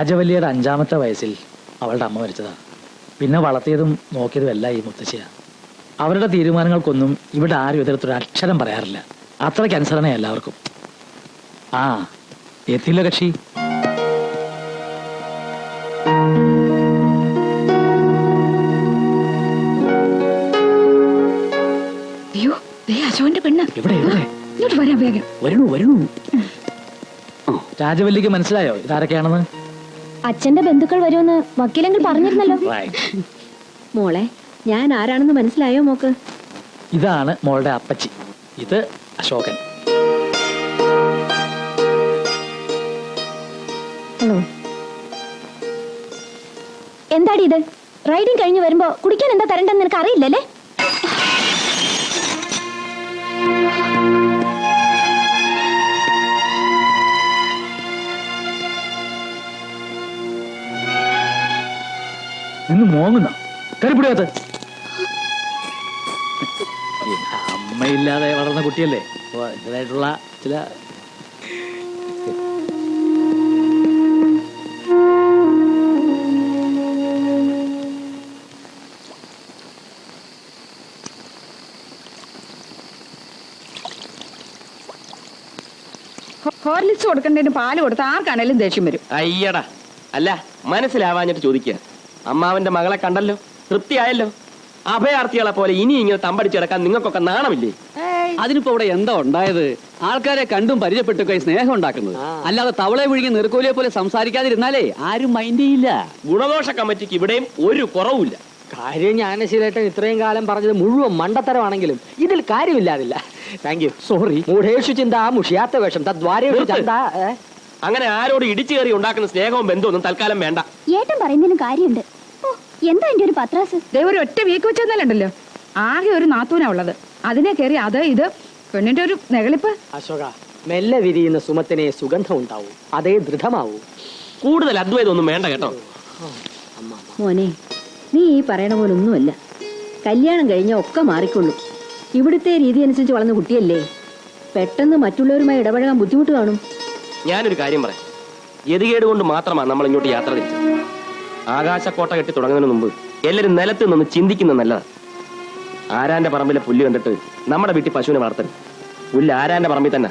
രാജവല്ലിയുടെ അഞ്ചാമത്തെ വയസ്സിൽ അവളുടെ അമ്മ മരിച്ചതാണ് പിന്നെ വളർത്തിയതും നോക്കിയതും എല്ലാം ഈ മുത്തശ്ശിയാണ് അവരുടെ തീരുമാനങ്ങൾക്കൊന്നും ഇവിടെ ആരും എതിർത്തൊരു അക്ഷരം പറയാറില്ല. അത്രയ്ക്ക് അനുസരണ എല്ലാവർക്കും. ആ എത്തില്ല കക്ഷി. അയ്യോ അശോകന്റെ പെണ്ണ്. ഇവിടെ ഇങ്ങോട്ട് വരാം വേഗം. വരണു വരണു രാജവല്ലിക്ക് മനസ്സിലായോ ഇതാരൊക്കെയാണെന്ന്? അച്ഛന്റെ ബന്ധുക്കൾ വരുമെന്ന് വക്കീലെങ്കിൽ പറഞ്ഞിരുന്നല്ലോ. മോളെ ഞാൻ ആരാണെന്ന് മനസ്സിലായോ മോക്ക്? ഇതാണ് മോളുടെ അപ്പച്ചി. ഇത് അശോകൻ. ഹലോ. എന്താടി ഇത്? റൈഡിങ് കഴിഞ്ഞ് വരുമ്പോ കുടിക്കാൻ എന്താ തരണ്ടെന്ന് നിനക്ക് അറിയില്ലല്ലേ? നിന്ന് മോങ്ങുന്ന. കരുപ്പിടിയാത്ത അമ്മയില്ലാതെ വളർന്ന കുട്ടിയല്ലേ? അപ്പൊ അതിന്റെതായിട്ടുള്ള ചില ഹോർലിക്സ് കൊടുക്കേണ്ടതിന് പാൽ കൊടുത്ത് ആർക്കാണേലും ദേഷ്യം വരും. അയ്യടാ. അല്ല മനസ്സിലാവാഞ്ഞിട്ട് ചോദിക്കുക അമ്മാവന്റെ മകളെ കണ്ടല്ലോ? തൃപ്തിയായല്ലോ? അഭയാർത്ഥികളെ പോലെ ഇനി ഇങ്ങനെ തമ്പടിച്ചു കിടക്കാൻ നിങ്ങൾക്കൊക്കെ നാണമില്ലേ? അതിനിപ്പോ ഇവിടെ എന്താ ഉണ്ടായത്? ആൾക്കാരെ കണ്ടും പരിചയപ്പെട്ടൊക്കെ സ്നേഹം ഉണ്ടാക്കുന്നത്. അല്ലാതെ തവളെ വിഴുങ്ങി നെറുക്കോലിയെ പോലെ സംസാരിക്കാതിരുന്നാലേ ആരും മൈൻഡ് ചെയ്യില്ല. ഗുണദോഷ കമ്മിറ്റിക്ക് ഇവിടെയും ഒരു കുറവില്ല കാര്യം ജ്ഞാനശീലേട്ടൻ ഇത്രയും കാലം പറഞ്ഞത് മുഴുവൻ മണ്ടത്തരമാണെങ്കിലും ഇതിൽ കാര്യമില്ലാതില്ല. താങ്ക് യു സോറി മൂഢേഷു ചിന്ത മുഷിയാത്ത വേഷം തദ്വാരേഷു ചന്ത അങ്ങനെ ആരോട് ഇടിച്ചു കയറി ഉണ്ടാക്കുന്ന സ്നേഹവും ബന്ധമൊന്നും തൽക്കാലം വേണ്ട. ഏട്ടൻ പറയുന്നതിന് കാര്യമുണ്ട്. എന്താ എന്റെ ഒരു പത്രാസ്? ദേ ഒരു ഒറ്റ വീക്ക് വെച്ചെന്നല്ലുണ്ടല്ലോ ആകെ ഒരു നാത്തൂനാ ഉള്ളത്. അതിനെ കയറി അത് ഇത് പെണ്ണിന്റെ ഒരു നെകളിപ്പ്. അശോക മെല്ലെ വിരിയുന്ന സുമത്തിനെ സുഗന്ധം ഉണ്ടാവും. അതേ ദൃഢമാവൂ. കൂടുതൽ അദ്വൈതം ഒന്നും വേണ്ട കേട്ടോ. മോനെ നീ ഈ പറയണ പോലെ ഒന്നുമല്ല കല്യാണം കഴിഞ്ഞ ഒക്കെ മാറിക്കൊള്ളു. ഇവിടുത്തെ രീതി അനുസരിച്ച് വളർന്ന കുട്ടിയല്ലേ? പെട്ടെന്ന് മറ്റുള്ളവരുമായി ഇടപഴകാൻ ബുദ്ധിമുട്ട് കാണും. ഞാനൊരു കാര്യം പറയാം. ഗതികേട് കൊണ്ട് മാത്രമാണ് നമ്മൾ ഇങ്ങോട്ട് യാത്ര തിരിച്ചത്. ആകാശക്കോട്ട കെട്ടി തുടങ്ങുന്നതിന് മുമ്പ് എല്ലാവരും നിലത്ത് നിന്ന് ചിന്തിക്കുന്നത് നല്ലതാ. ആരാന്റെ പറമ്പിലെ പുല്ല് കണ്ടിട്ട് നമ്മുടെ വീട്ടിൽ പശുവിനെ വളർത്തരുത് പുല്ല് ആരാന്റെ പറമ്പിൽ തന്നെ?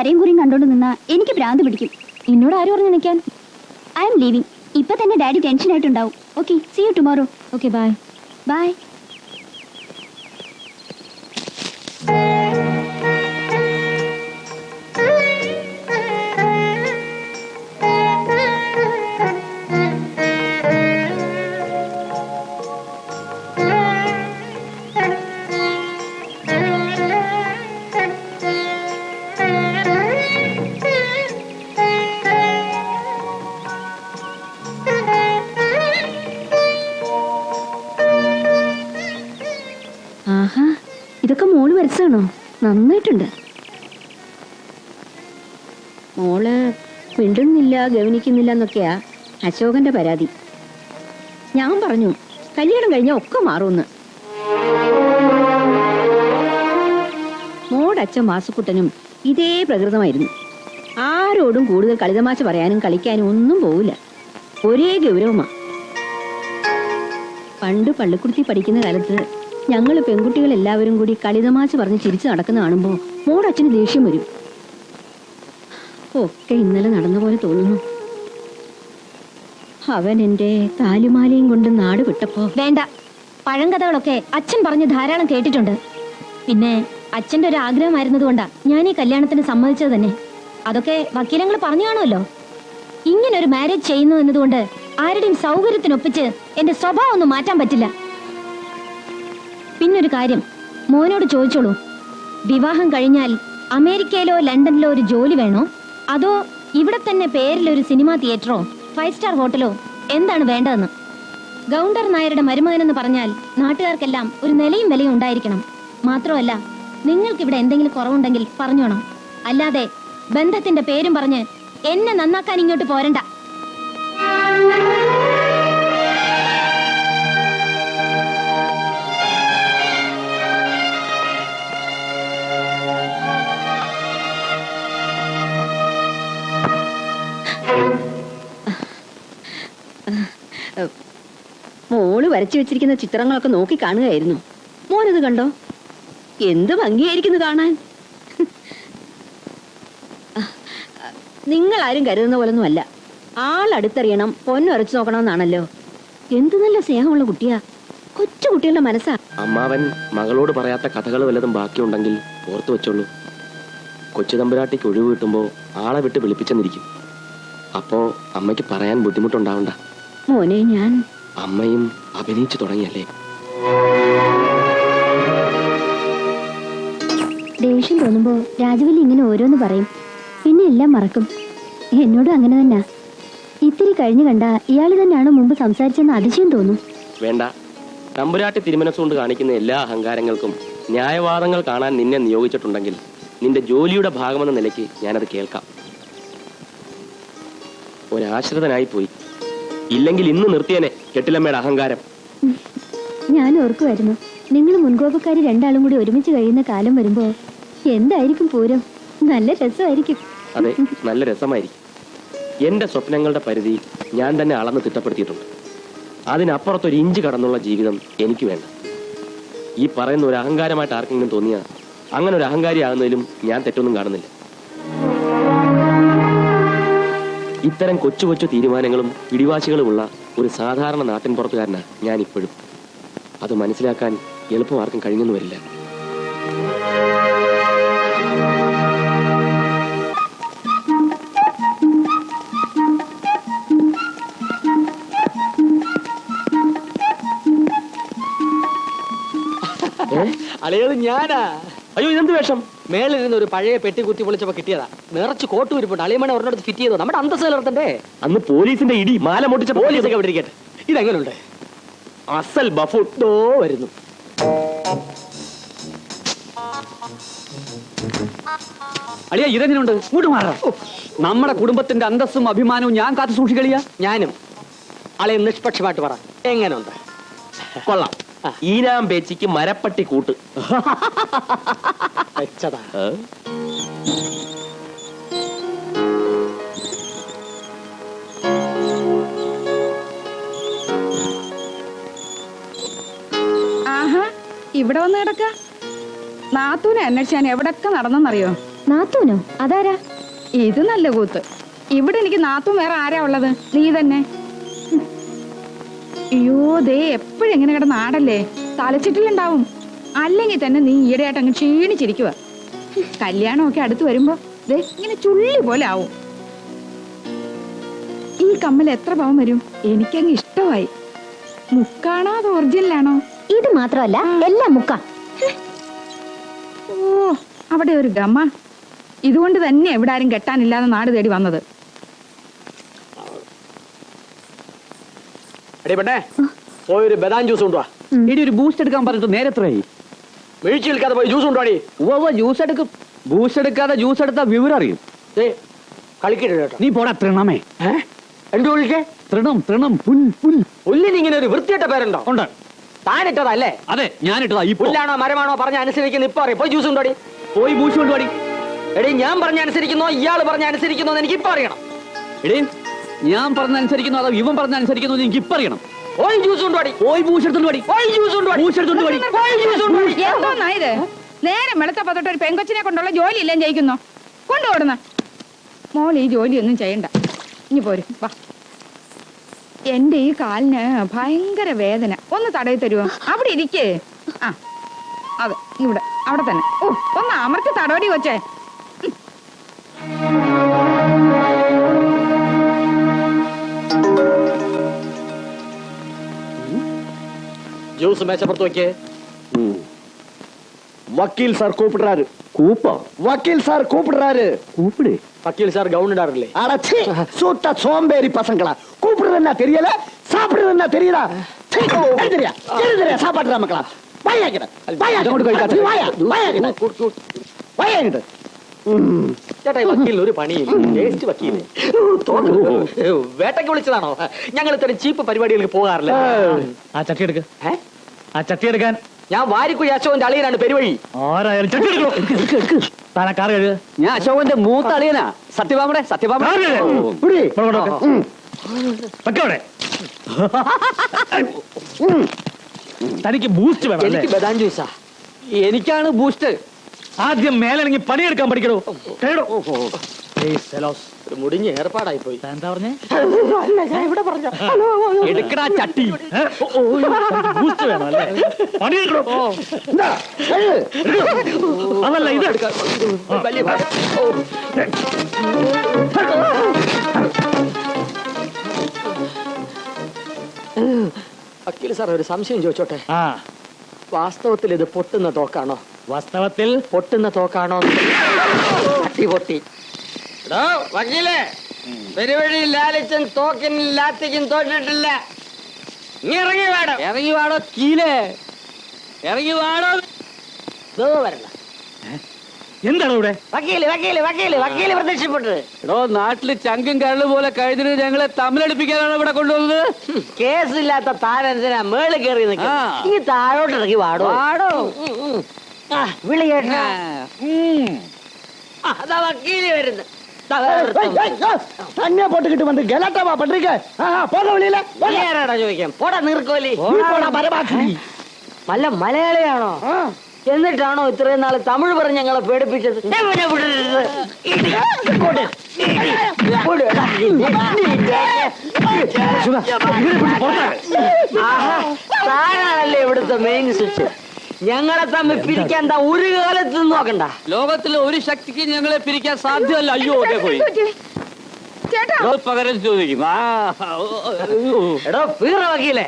വരയും കുറിയും കണ്ടോണ്ട് നിന്നാ എനിക്ക് ഭ്രാന്ത് പിടിക്കും. എന്നോട് ആരും പറഞ്ഞു നിൽക്കാൻ ഐ എം ലീവിംഗ് ഇപ്പൊ തന്നെ ഡാഡി ടെൻഷൻ ആയിട്ടുണ്ടാവും okay see you tomorrow okay bye bye ഗവനിക്കുന്നില്ല എന്നൊക്കെയാ അശോകന്റെ പരാതി. ഞാൻ പറഞ്ഞു കല്യാണം കഴിഞ്ഞാൽ ഒക്കെ മാറുമെന്ന്. മോടച്ഛൻ വാസുക്കുട്ടനും ഇതേ പ്രകൃതമായിരുന്നു. ആരോടും കൂടുതൽ കളിതമാശ പറയാനും കളിക്കാനും ഒന്നും പോവില്ല. ഒരേ ഗൗരവമാ. പണ്ട് പള്ളിക്കുടുത്തി പഠിക്കുന്ന കാലത്ത് ഞങ്ങൾ പെൺകുട്ടികൾ എല്ലാവരും കൂടി കളിതമാശ പറഞ്ഞ് ചിരിച്ചു നടക്കുന്ന കാണുമ്പോൾ മോടച്ഛന് ദേഷ്യം വരും. ഒക്കെ ഇന്നലെ നടന്ന പോലെ തോന്നുന്നു. അവൻ എന്റെ താലിമാലയും കൊണ്ട് നാട് വിട്ടപ്പോ വേണ്ട. പഴങ്കഥകളൊക്കെ അച്ഛൻ പറഞ്ഞ് ധാരാളം കേട്ടിട്ടുണ്ട്. പിന്നെ അച്ഛന്റെ ഒരു ആഗ്രഹമായിരുന്നതുകൊണ്ടാ ഞാൻ ഈ കല്യാണത്തിന് സമ്മതിച്ചത് തന്നെ. അതൊക്കെ വക്കീലങ്ങൾ പറഞ്ഞു കാണുമല്ലോ. ഇങ്ങനെ ഒരു മാരേജ് ചെയ്യുന്നു എന്നതുകൊണ്ട് ആരുടെയും സൗകര്യത്തിനൊപ്പിച്ച് എന്റെ സ്വഭാവം ഒന്നും മാറ്റാൻ പറ്റില്ല. പിന്നൊരു കാര്യം മോനോട് ചോദിച്ചോളൂ. വിവാഹം കഴിഞ്ഞാൽ അമേരിക്കയിലോ ലണ്ടനിലോ ഒരു ജോലി വേണോ? അതോ ഇവിടെ തന്നെ പേരിലൊരു സിനിമാ തിയേറ്ററോ? ഫൈവ് സ്റ്റാർ ഹോട്ടലോ? എന്താണ് വേണ്ടതെന്ന്? ഗൗണ്ടർ നായരുടെ മരുമകനെന്ന് പറഞ്ഞാൽ നാട്ടുകാർക്കെല്ലാം ഒരു നിലയും വിലയും ഉണ്ടായിരിക്കണം. മാത്രമല്ല നിങ്ങൾക്ക് ഇവിടെ എന്തെങ്കിലും കുറവുണ്ടെങ്കിൽ പറഞ്ഞോണം. അല്ലാതെ ബന്ധത്തിന്റെ പേരും പറഞ്ഞ് എന്നെ നന്നാക്കാൻ ഇങ്ങോട്ട് പോരണ്ട. വരച്ചു വെച്ചിരിക്കുന്ന ചിത്രങ്ങളൊക്കെ നോക്കി കാണുകയായിരുന്നു. മോനത് കണ്ടോ? എന്ത് ഭംഗിയായിരിക്കുന്നു കാണാൻ. നിങ്ങൾ ആരും കരുതുന്ന പോലൊന്നും അല്ല ആളടുത്തറിയണം പൊന്നുരച്ചു നോക്കണമെന്നാണല്ലോ. എന്ത് നല്ല സ്നേഹമുള്ള കുട്ടിയാ. കൊച്ചു കുട്ടികളുടെ മനസ്സാ. അമ്മാവൻ മകളോട് പറയാത്ത കഥകൾ വല്ലതും ബാക്കിയുണ്ടെങ്കിൽ ഓർത്തു വെച്ചോളൂ. കൊച്ചു തമ്പുരാട്ടിക്ക് ഒഴിവ് കിട്ടുമ്പോൾ ആളെ വിട്ട് വിളിപ്പിച്ചെന്നിരിക്കും. അപ്പോ അമ്മയ്ക്ക് പറയാൻ ബുദ്ധിമുട്ടുണ്ടാവണ്ട. മോനെ ഞാൻ അമ്മയും അഭിനയിച്ചു തുടങ്ങിയല്ലേ? ദേഷ്യം തോന്നുമ്പോ രാജവല്ലി ഇങ്ങനെ ഓരോന്ന് പറയും. പിന്നെ എല്ലാം മറക്കും. എന്നോടും അങ്ങനെ തന്നെ. ഇത്തിരി കഴിഞ്ഞു കണ്ട ഇയാൾ തന്നെയാണ് മുമ്പ് സംസാരിച്ചെന്ന് അതിശയം തോന്നും. വേണ്ട. തമ്പുരാട്ടി തിരുമനസ്സുകൊണ്ട് കാണിക്കുന്ന എല്ലാ അഹങ്കാരങ്ങൾക്കും ന്യായവാദങ്ങൾ കാണാൻ നിന്നെ നിയോഗിച്ചിട്ടുണ്ടെങ്കിൽ നിന്റെ ജോലിയുടെ ഭാഗമെന്ന നിലയ്ക്ക് ഞാനത് കേൾക്കാം. ഒരാശ്രിതനായി പോയി. ഇല്ലെങ്കിൽ ഇന്ന് നിർത്തിയനെ. കെട്ടിലമ്മയുടെ അഹങ്കാരം. ഞാൻ ഓർക്കുമായിരുന്നു നിങ്ങൾ മുൻകോപക്കാരി രണ്ടാളും കൂടി ഒരുമിച്ച് കഴിയുന്ന കാലം വരുമ്പോ എന്തായിരിക്കും പൂരം? നല്ല രസമായിരിക്കും. അതെ നല്ല രസമായിരിക്കും. എന്റെ സ്വപ്നങ്ങളുടെ പരിധി ഞാൻ തന്നെ അളന്ന് തിട്ടപ്പെടുത്തിയിട്ടുണ്ട്. അതിനപ്പുറത്തൊരു ഇഞ്ച് കടന്നുള്ള ജീവിതം എനിക്ക് വേണ്ട. ഈ പറയുന്ന ഒരു അഹങ്കാരമായിട്ട് ആർക്കെങ്കിലും തോന്നിയ അങ്ങനെ ഒരു അഹങ്കാരിയാകുന്നതിലും ഞാൻ തെറ്റൊന്നും കാണുന്നില്ല. ഇത്തരം കൊച്ചു കൊച്ചു തീരുമാനങ്ങളും പിടിവാശികളുമുള്ള ഒരു സാധാരണ നാട്ടിൻ പുറത്തുകാരനാണ് ഞാൻ ഇപ്പോഴും അത് മനസ്സിലാക്കാൻ എളുപ്പം ആർക്കും കഴിഞ്ഞെന്ന് വരില്ല. അളിയത് ഞാനാ. അയ്യോ ഇതെന്ത് വേഷം? മേളിൽ നിന്ന് ഒരു പഴയ പെട്ടി കുത്തി പൊളിച്ചപ്പോ കിട്ടിയതാ. നിറച്ച് കോട്ട് വരുമ്പോൾ അളിയമ്മനെ ഒരെണ്ണടുത്ത് ഫിറ്റ് ചെയ്തോ? നമ്മുടെ അന്തസ് നിലർത്തണ്ടേ അന്ന് പോലീസിന്റെ ഇടി മാല മുട്ടിച്ച പോലീസൊക്കെ ഇവിടെ ഇരിക്കട്ടെ. ഇതെങ്ങനെയുണ്ട് അസൽ ബഫുട്ടോ വരുന്നു. അളിയ ഇതെങ്ങനെയുണ്ട് ഇങ്ങോട്ട് മാറാം നമ്മുടെ കുടുംബത്തിന്റെ അന്തസ്സും അഭിമാനവും ഞാൻ കാത്തു സൂക്ഷിക്കളിയ ഞാനും. അളിയ നിഷ്പക്ഷമായിട്ട് പറ. എങ്ങനെയുണ്ട് കൊള്ളാം. ഈനാം പേച്ചിക്ക് മരപ്പട്ടി കൂട്ട്. വെച്ചതാ? ആഹാ ഇവിടെ വന്ന് കിടക്ക. നാത്തൂനെ അന്വേഷിച്ചാൻ എവിടൊക്കെ നടന്നെന്നറിയോ? നാത്തൂനോ? അതാരാ? ഇത് നല്ല കൂത്ത്. ഇവിടെ എനിക്ക് നാത്തൂൻ വേറെ ആരാ ഉള്ളത്? നീ തന്നെ. അയ്യോ ദേ എപ്പോഴും എങ്ങനെ കിടന്ന് ആടല്ലേ? തലച്ചിട്ടിലുണ്ടാവും. അല്ലെങ്കിൽ തന്നെ നീ ഈടെയായിട്ട് അങ്ങ് ക്ഷീണിച്ചിരിക്കുക കല്യാണമൊക്കെ അടുത്ത് വരുമ്പോ ദേ ഇങ്ങനെ ചുള്ളി പോലെ ആവും. ഈ കമ്മൽ എത്ര പാവം വരും? എനിക്കങ്ങ് ഇഷ്ടമായി. മുക്കാണോ അത് ഒറിജിനലാണോ? ഇത് മാത്രമല്ല എല്ലാം മുക്ക. ഓ അവിടെ ഒരു ഗമ്മ ഇതുകൊണ്ട് തന്നെ എവിടെ ആരും കെട്ടാനില്ലാതെ നാട് തേടി വന്നത്. എടീ പെണ്ണേ പോയി ഒരു ബദാം ജ്യൂസ് കൊണ്ടുവാ. ഇനി ഒരു ബൂസ്റ്റ് എടുക്കാൻ പറഞ്ഞിട്ട് നേരത്രയായി? വീഴ്ച നിൽക്കാതെ പോയി ജ്യൂസ് കൊണ്ടുവാടി. ഉവ്വ ജ്യൂസ് എടുക്കും. ബൂസ്റ്റ് എടുക്കാതെ ജ്യൂസ് എടുത്താൽ വിവരം അറിയും. ദേ കളിക്കരുത് കേട്ടോ. നീ പോടാ തൃണമേ? എന്ത് വിളിക്കേ തൃണം തൃണം പുൽ പുൽ. പുല്ലിന് ഇങ്ങനെ ഒരു വൃത്തിയിട്ട പേരുണ്ടോ? ഉണ്ട്. താനിട്ടതല്ലേ? അതെ ഞാനിട്ടതാ ഇപ്പൊ. പുല്ലാണോ മരമാണോ പറഞ്ഞ അനുസരിക്കുന്ന ഇപ്പൊ അറിയാം. പോയി ജ്യൂസ് കൊണ്ടുവാടി. പോയി ബൂസ്റ്റ് കൊണ്ടുപാടി എടീ ഞാൻ പറഞ്ഞ അനുസരിക്കുന്നോ ഇയാൾ പറഞ്ഞ അനുസരിക്കുന്നോ എന്ന് എനിക്ക് ഇപ്പൊ അറിയണം. എടേ ഞാൻ പറഞ്ഞ അനുസരിക്കുന്നു അതോ ഇവൻ പറഞ്ഞ അനുസരിക്കുന്നു എന്ന് എനിക്ക് ഇപ്പൊ അറിയണം ഓയ് ജ്യൂസ് കൊണ്ടുവാടി ഓയ് ബൂസ്റ്റ് എടുത്തോണ്ട് പാടി പോയി ജ്യൂസ് കൊണ്ടുവാടി ബൂസ്റ്റ് എടുത്തോണ്ട് പാടി പോയി ജ്യൂസ് കൊണ്ടുവാടി എന്തോന്നാ നേരെ വെളുത്തപ്പ തൊട്ട് ഒരു പെങ്കൊച്ചിനെ കൊണ്ടുള്ള ജോലി ഇല്ലേ ജയിക്കുന്നോ? കൊണ്ടുപോടുന്ന. മോൾ ഈ ജോലിയൊന്നും ചെയ്യണ്ട. ഇനി പോരും. വാ. എന്റെ ഈ കാലിന് ഭയങ്കര വേദന. ഒന്ന് തടയി തരുവോ? അവിടെ ഇരിക്കേ. ആ അതെ ഇവിടെ അവിടെ തന്നെ. ഓ ഒന്ന് അമർത്തി തടവടി വെച്ചേ. ജ്യൂസ് മേശപ്പുറത്ത് വെക്കേ வக்கீல் சார் கூப்பிடுறாரு കൂപ്പോ வக்கீல் சார் கூப்பிடுறாரு കൂപ്പിട് വക്കീൽ സാർ ഗൗൺ ഇടാറില്ലേ அடச்சி சூட்ட சோம்பேறி பசங்களா கூப்பிடுறது என்ன தெரியல சாப்பிடுறது என்ன தெரியல எழுதுறியா எழுதுறியா சாப்பாடுறா மக்களா வாயாக்கிட ഇതങ്ങോട്ട് കഴിക്കാത്ത. வாயாக்கிட்ட ചേട്ടാ ഈ വക്കീൽ ഒരു പണിയില്ല ടേസ്റ്റ് വക്കീല് വേട്ടയ്ക്ക് വിളിച്ചതാണോ ഞങ്ങൾ ഇത്തരം ചീപ്പ് പരിപാടികൾക്ക് പോകാറില്ല ആ ചട്ടി എടുക്ക് ഏ? ആ ചട്ടി എടുക്കാൻ. ഞാൻ വാരിക്കുഴി അശോകന്റെ അളിയനാണ് പെരുവഴി. ആരായാലും ചട്ടി എടുക്കണോ? താന കാർ കഴുകുക ഞാൻ അശോകന്റെ മൂത്ത അളിയനാ. സത്യഭാമടെ സത്യഭാമ കാർ. വെക്കവിടെ തനിക്ക് ബൂസ്റ്റ് വേണം അല്ലേ? എനിക്ക് ബദാം ജ്യൂസാ എനിക്കാണ് ബൂസ്റ്റ് ആദ്യം മേലണെങ്കിൽ പണിയെടുക്കാൻ പഠിക്കണോ? കേടോ മുടിഞ്ഞ് ഏർപ്പാടായി പോയി എന്താ പറഞ്ഞേ? അല്ല ഞാൻ ഇവിടെ പറഞ്ഞ. എടുക്കടാ ചട്ടി. ബൂസ്റ്റ് വേണം അല്ലേ? പണി എടുക്കണോ അതല്ല ഇത്. എടുക്കാം. വക്കീൽ സാർ ഒരു സംശയം ചോദിച്ചോട്ടെ? ആ. വാസ്തവത്തിൽ ഇത് പൊട്ടുന്ന തോക്കാണോ? വാസ്തവത്തിൽ? പൊട്ടുന്ന തോക്കാണോ? പൊട്ടി പൊട്ടി. വക്കീലേ. പെരുവഴി ലാലിച്ചൻ തോക്കിനും ലാത്തിക്കും തോറ്റിട്ടില്ല. നീ ഇറങ്ങി വേണം ഇറങ്ങി വാടോ കീലേ. ഇറങ്ങി വാടോ. വരണ്ട. എന്താണ് ഇവിടെ? വക്കീൽ വക്കീൽ വക്കീൽ വക്കീൽ പ്രത്യക്ഷപ്പെട്ടത് എടോ നാട്ടിൽ ചങ്കും കരൾ പോലെ കഴിഞ്ഞിട്ട് ഞങ്ങളെ തമ്മിലടിപ്പിക്കാനാണ് ഇവിടെ കൊണ്ടുവന്നത്. കേസില്ലാത്ത താനെന്തിനാ മേളിൽ കയറി. ഈ താഴോട്ട് ഇറങ്ങി വാടോ. വാടോ. വിളി കേട്ടാ. അതാ വക്കീൽ വരുന്നത്. ദാ ஏய், വേറൊരുത്തൻ. ஏய், ஏய், தண்ணிய போட்டுக்கிட்டு வந்து கலாட்டாவா பண்றீங்க ஆ, ஆ, போக வெளியில നീ ആരാടാ ചോദിക്കാം പോടാ നീർക്കോലി நீ போடா மரமாக்கி നല്ല മലയാളിയാണോ എന്നിട്ടാണോ ഇത്രയും നാള് തമിഴ് പറഞ്ഞ് ഞങ്ങളെ പേടിപ്പിച്ചത് എവനെ വിടരുത്. ഇടി. കൊടു. ഇടി. കൊടു. എടാ, ഇടി. ആഹാ, താനാണല്ലേ ഇവിടുത്തെ മെയിൻ സ്വിച്ച് ഞങ്ങളെ തമ്മിൽ പിരിക്കാൻ എന്താ ഒരു കാലത്ത് നോക്കണ്ട. ലോകത്തിലെ ഒരു ശക്തിക്ക് ഞങ്ങളെ പിരിക്കാൻ സാധ്യമല്ല. അയ്യോ അതെ പോയി. പകരം ചോദിക്കും. ആ. എടോ പീറ വക്കീലേ.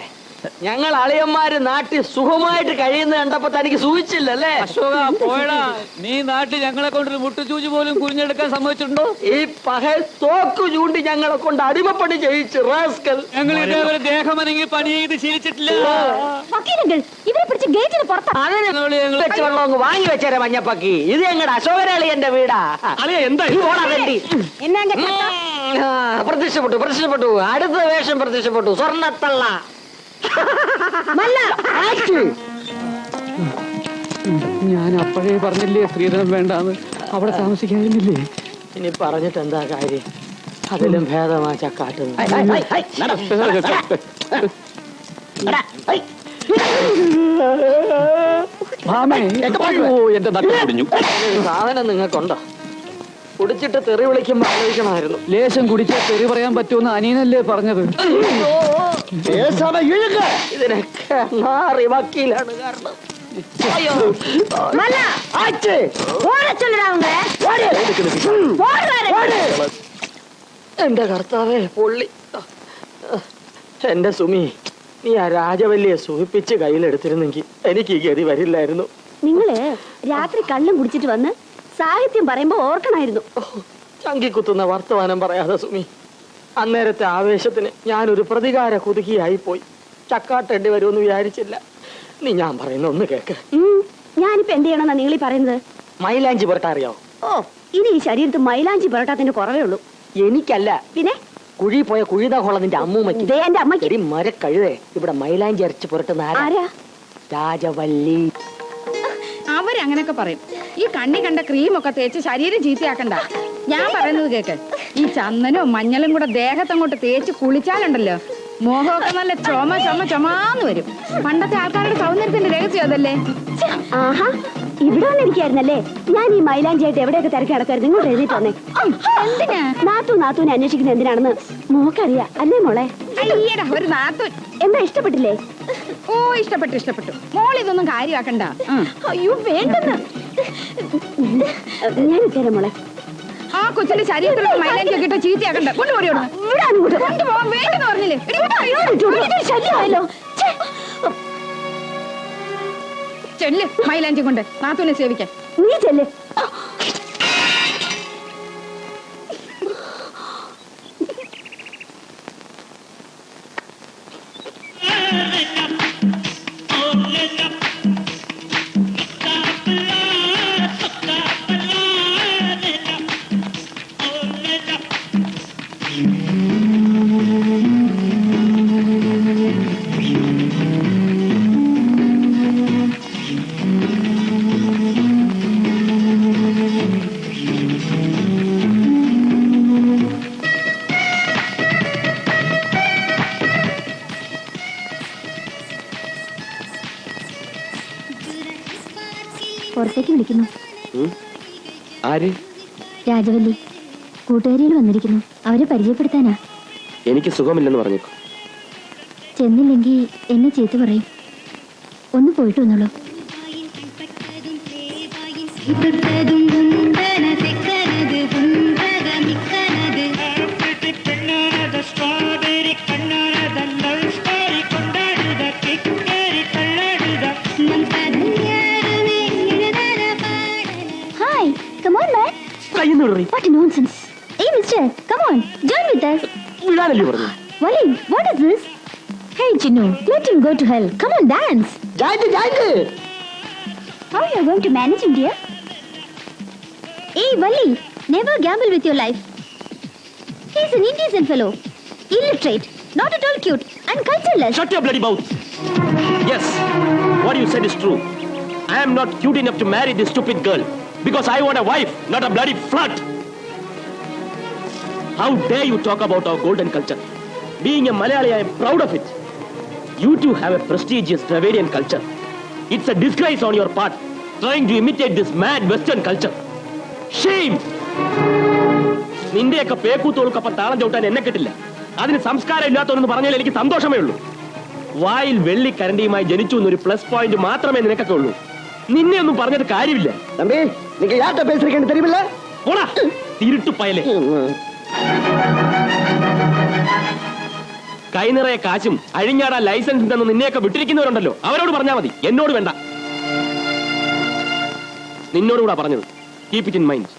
ഞങ്ങൾ അളിയന്മാര് നാട്ടിൽ സുഖമായിട്ട് കഴിയുന്ന കണ്ടപ്പോ തനിക്ക് സൂചിച്ചില്ലല്ലേ? അശോക പോയടാ. നീ നാട്ടിൽ ഞങ്ങളെ കൊണ്ടൊരു മുട്ടുചൂചി പോലും കുഞ്ഞെടുക്കാൻ സമ്മതിച്ചിട്ടുണ്ടോ? ഈ പകൽ തോക്ക് ചൂണ്ടി ഞങ്ങളെ കൊണ്ട് അടിമപ്പണി ചെയ്യിച്ചു റാസ്കൽ. ഞങ്ങൾ ദേഹമനങ്ങി പണി ചെയ്ത് ശീലിച്ചിട്ടില്ല. ഇവരെ പിടിച്ച് ഗേറ്റിന് വാങ്ങി വെച്ചേരെ മഞ്ഞപ്പക്കി. ഇത് ഞങ്ങളുടെ അശോകനാളി അളിയന്റെ വീടാ. അളിയ എന്താ ആ, പ്രത്യക്ഷപ്പെട്ടു പ്രത്യക്ഷപ്പെട്ടു. അടുത്ത വേഷം പ്രത്യക്ഷപ്പെട്ടു. സ്വർണത്തള്ള. ഞാൻ അപ്പോഴേ പറഞ്ഞില്ലേ സ്ത്രീധനം വേണ്ടാന്ന്. അവിടെ താമസിക്കാനില്ലേ? ഇനി പറഞ്ഞിട്ട് എന്താ കാര്യം? അതിലും ഭേദമാ ചക്കാട്ടുന്നു സാധനം നിങ്ങൾക്കുണ്ടോ? കുടിച്ചിട്ട് തെറി വിളിക്കുമ്പോ ആലോചിക്കണമായിരുന്നു. ലേശം കുടിച്ചാൽ തെറി പറയാൻ പറ്റുമെന്ന് അനിയനല്ലേ പറഞ്ഞത്. பேசாம இழுங்க ഇതിനൊക്കെ മാറി വക്കീലാണ് കാരണം അയ്യോ ஆச்சு എന്റെ കർത്താവേ പൊള്ളി എന്റെ സുമി നീ ആ രാജവല്ലിയെ സൂഹിപ്പിച്ച് കയ്യിലെടുത്തിരുന്നെങ്കിൽ എനിക്ക് ഈ ഗതി വരില്ലായിരുന്നു നിങ്ങള് രാത്രി കള്ളും കുടിച്ചിട്ട് വന്ന് സാഹിത്യം പറയുമ്പോ ഓർക്കണായിരുന്നു ചങ്കിക്കുത്തുന്ന വർത്തമാനം പറയാതെ സുമി അന്നേരത്തെ ആവേശത്തിന് ഞാനൊരു പ്രതികാര കുതുകിയായി പോയി ചക്കാട്ടേണ്ടി വരുമെന്ന് വിചാരിച്ചില്ല. നീ ഞാൻ പറയുന്ന ഒന്ന് കേക്ക്. ഞാനിപ്പോ എന്ത് ചെയ്യണമെന്നാ നീളി ഈ പറയുന്നത്? മൈലാഞ്ചി പുരട്ട അറിയാവോ ഓ ഇനി ഈ ശരീരത്ത് മൈലാഞ്ചി പുരട്ടാത്തിന്റെ കുറവേ ഉള്ളൂ. എനിക്കല്ല. പിന്നെ? കുഴി പോയ കുഴിതാഹോള നിന്റെ അമ്മൂമ്മയ്ക്ക്. ദേ എന്റെ അമ്മയ്ക്ക്. മരക്കഴുതേ ഇവിടെ മൈലാഞ്ചി അരച്ച് പുരട്ടുന്ന രാജവല്ലി. അവരങ്ങനൊക്കെ പറയും. ഈ കണ്ണി കണ്ട ക്രീമൊക്കെ തേച്ച് ശരീരം ചീത്തയാക്കണ്ട. ഞാൻ പറയുന്നത് കേക്ക്. ഈ ചന്ദനവും മഞ്ഞളും കൂടെ ദേഹത്തങ്ങോട്ട് തേച്ച് കുളിച്ചാലുണ്ടല്ലോ. മോഹമൊക്കെ നല്ല ചുമ ചുമ ചുമാന്ന് വരും. പണ്ടത്തെ ആൾക്കാരുടെ സൗന്ദര്യത്തിന്റെ രഹസ്യം അതല്ലേ? ആഹാ ഇവിടെ വന്നിരിക്കായിരുന്നല്ലേ ഞാൻ ഈ മൈലാഞ്ചിയായിട്ട് എവിടെയൊക്കെ തിരക്കി നടക്കായിരുന്നു? ഇങ്ങോട്ട് എഴുതിട്ട് വന്നേ. എന്തിനാ? നാത്തു നാത്തൂനെ അന്വേഷിക്കുന്നത് എന്തിനാണെന്ന് മോക്കറിയാ. അല്ലേ മോളെ? അയ്യടാ ഒരു നാത്തു എന്താ ഇഷ്ടപ്പെട്ടില്ലേ? ഓ ഇഷ്ടപ്പെട്ടു ഇഷ്ടപ്പെട്ടു. മോൾ ഇതൊന്നും കാര്യമാക്കണ്ട. അയ്യോ വേണ്ടെന്ന്. ഞാൻ ഇത്തരം മോളെ. ആ കൊച്ചിന്റെ ശരീരത്തിലുള്ള മൈലേജ് ഒക്കെ ഇട്ട് ചീത്തയാക്കണ്ട. കൊണ്ടുപോയി കൊണ്ടുപോകാൻ വേണ്ടെന്ന് പറഞ്ഞില്ലേ? കൊണ്ടുപോയി. ശല്യമായല്ലോ. ഛെ, ചെല്ല്. മൈലാഞ്ചി കൊണ്ട് നാത്തൂനെ സേവിക്കാൻ. നീ ചെല്ലേ. രാജവല്ലി. കൂട്ടുകാരികൾ വന്നിരിക്കുന്നു. അവരെ പരിചയപ്പെടുത്താനാ. എനിക്ക് സുഖമില്ലെന്ന് പറഞ്ഞേക്കു. ചെന്നില്ലെങ്കിൽ എന്നെ ചീത്ത പറയും. ഒന്ന് പോയിട്ട് വന്നോളൂ. കയ്യിന്ന് വിടറി വാട്ട് നോൺസെൻസ് ഏയ് mister come on join with us വിടാനല്ലേ പറഞ്ഞു Wally, what is this? Hey, Chinnu, let him go to hell. Come on, dance. ജായിന്റ് ജായിന്റ് How you are going to manage him, dear? Hey, Wally, never gamble with your life. He's an indecent fellow, illiterate, not at all cute, and cultureless. Shut your bloody mouth. Yes, what you said is true. I am not cute enough to marry this stupid girl Because I want a wife, not a bloody flirt. How dare you talk about our golden culture? Being a Malayali, I am proud of it. You two have a prestigious Dravidian culture. It's a disgrace on your part, trying to imitate this mad Western culture. Shame! നിന്റെയൊക്കെ പേക്കൂത്തോൾക്കൊപ്പം താളം ചവിട്ടാൻ എന്നെ കിട്ടില്ല അതിന് സംസ്കാരം ഇല്ലാത്തവനെന്ന് പറഞ്ഞാൽ എനിക്ക് സന്തോഷമേ ഉള്ളൂ വായിൽ വെള്ളി കരണ്ടിയുമായി ജനിച്ചു എന്നൊരു പ്ലസ് പോയിന്റ് മാത്രമേ നിനക്കൊക്കെ ഉള്ളൂ നിന്നെ ഒന്നും പറഞ്ഞിട്ട് കാര്യമില്ല தம்பி நீங்க யார்கிட்ட பேசுறீங்கன்னு தெரியுமில்ல പോടാ തിരുട്ടു പയലെ കൈ നിറയെ കാശും അഴിഞ്ഞാടാ ലൈസൻസ് ഉണ്ടെന്ന് നിന്നെയൊക്കെ വിട്ടിരിക്കുന്നവരുണ്ടല്ലോ അവരോട് പറഞ്ഞാൽ മതി എന്നോട് വേണ്ട നിന്നോട് കൂടാ പറഞ്ഞത് കീപ് ഇറ്റ് ഇൻ മൈൻഡ്